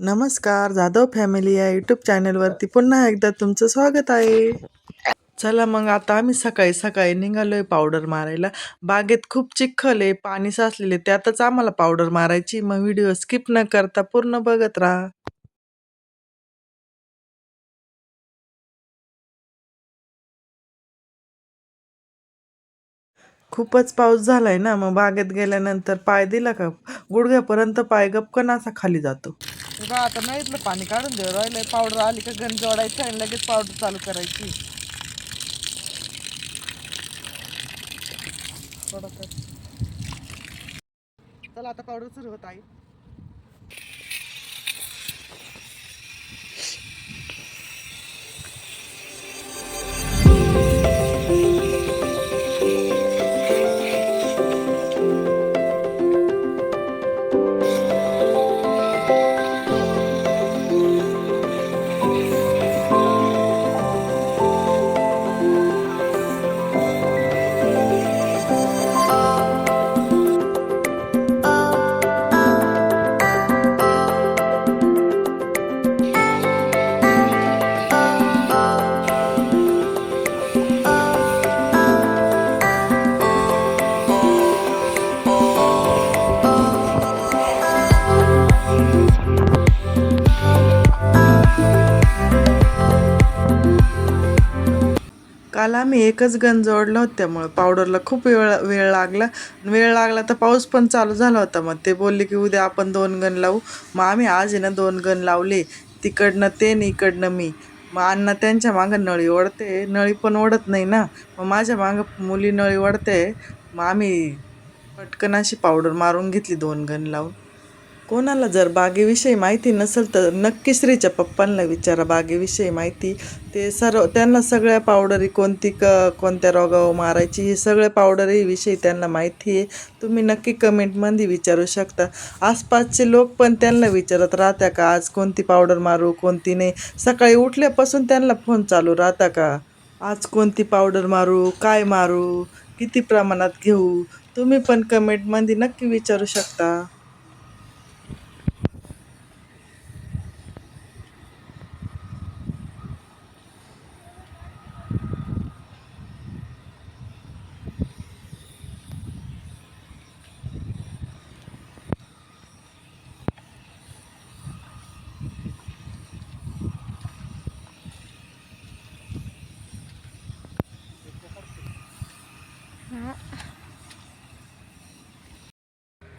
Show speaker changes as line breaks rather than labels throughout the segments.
नमस्कार जाधव फॅमिली या यूट्यूब चॅनलवरती पुन्हा एकदा तुमचं स्वागत आहे. चला मग आता आम्ही सकाळी सकाळी निघालोय पावडर मारायला. बागेत खूप चिखल आहे पाणी साचलेले त्यातच आम्हाला पावडर मारायची. मग व्हिडिओ स्किप न करता पूर्ण बघत राहा. खूपच पाऊस झालाय ना मग बागेत गेल्यानंतर पाय दिला का? गुडघ्यापर्यंत पाय गपकन असा खाली जातो. बा आता नाही इथलं पाणी काढून देऊ राहिलं पावडर आली का गण जोडायचं आणि लगेच पावडर चालू करायची. चला आता पावडर सुरू होत आहे. काल आम्ही एकच गंज जोडलं होतं त्यामुळं पावडरला खूप वेळ वेळ लागला. वेळ लागला तर पाऊस पण चालू झाला होता. मग ते बोलले की उद्या आपण दोन गण लावू. मग आम्ही आज आहे ना दोन गन लावले. तिकडनं ते आणि इकडनं मी. मग अण्णा त्यांच्या मागं नळी ओढते. नळी पण ओढत नाही ना. मग माझ्या मागं मुली नळी ओढते. मग आम्ही पटकन अशी पावडर मारून घेतली दोन गन लावून. कोणाला जर बागेविषयी माहिती नसेल तर नक्की श्रीच्या पप्पांना विचारा. बागेविषयी माहिती ते सर्व त्यांना सगळ्या पावडरी कोणती क कोणत्या रोगावर मारायची हे सगळ्या पावडरी विषयी त्यांना माहिती आहे. तुम्ही नक्की कमेंटमध्ये विचारू शकता. आसपासचे लोक पण त्यांना विचारत राहता का आज कोणती पावडर मारू कोणती नाही? सकाळी उठल्यापासून त्यांना फोन चालू राहता का? आज कोणती पावडर मारू काय मारू किती प्रमाणात घेऊ? तुम्ही पण कमेंटमध्ये नक्की विचारू शकता.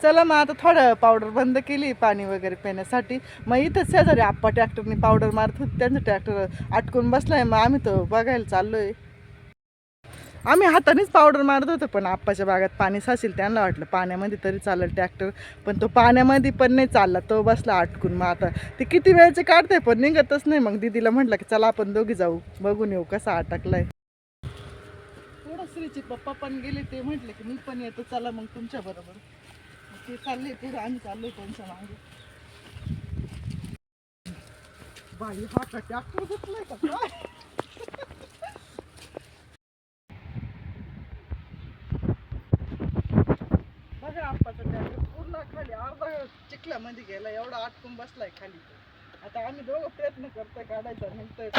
चला मग आता थोडं पावडर बंद केली पाणी वगैरे पिण्यासाठी. मग इथंच शेजारी आप्पा ट्रॅक्टरने पावडर मारत होती त्यांचं ट्रॅक्टर अटकून बसलाय. मग आम्ही तर बघायला चाललोय. आम्ही हातानेच पावडर मारत होतो पण आप्पाच्या बागात पाणी साचेल त्यांना वाटलं पाण्यामध्ये तरी चालेल ट्रॅक्टर पण तो पाण्यामध्ये पण नाही चालला तो बसला अटकून. मग आता ते किती वेळचे काढते पण निघतच नाही. मग दीदीला म्हटलं की चला आपण दोघी जाऊ. बघून येऊ कसा अटकलाय. थोडं श्रीचे पप्पा पण गेले ते म्हटले की मी पण येतो. चला मग तुमच्या बरोबर. ते चालले पुढे आम्ही चाललोय त्यांच्या मागे. बाई हा का ट्रॅक्टर घेतलाय का काय? बघा आप्पाचा ट्रॅक्टर पूर्ण खाली अर्धा चिखल्यामध्ये गेला एवढा आटकून बसलाय खाली. आता आम्ही दोघं प्रयत्न करतोय काढायचा म्हणतोय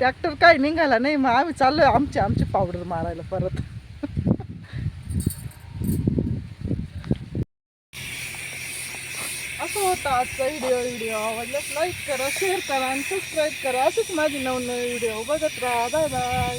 ट्रॅक्टर काही निघाला नाही मग आम्ही चाललोय आमची आमची पावडर मारायला परत. असं होतं आजचा व्हिडिओ व्हिडिओ आवडल्यास लाईक करा शेअर करा आणि सबस्क्राईब करा. असेच माझे नवनवे व्हिडिओ बघत राहा. Bye bye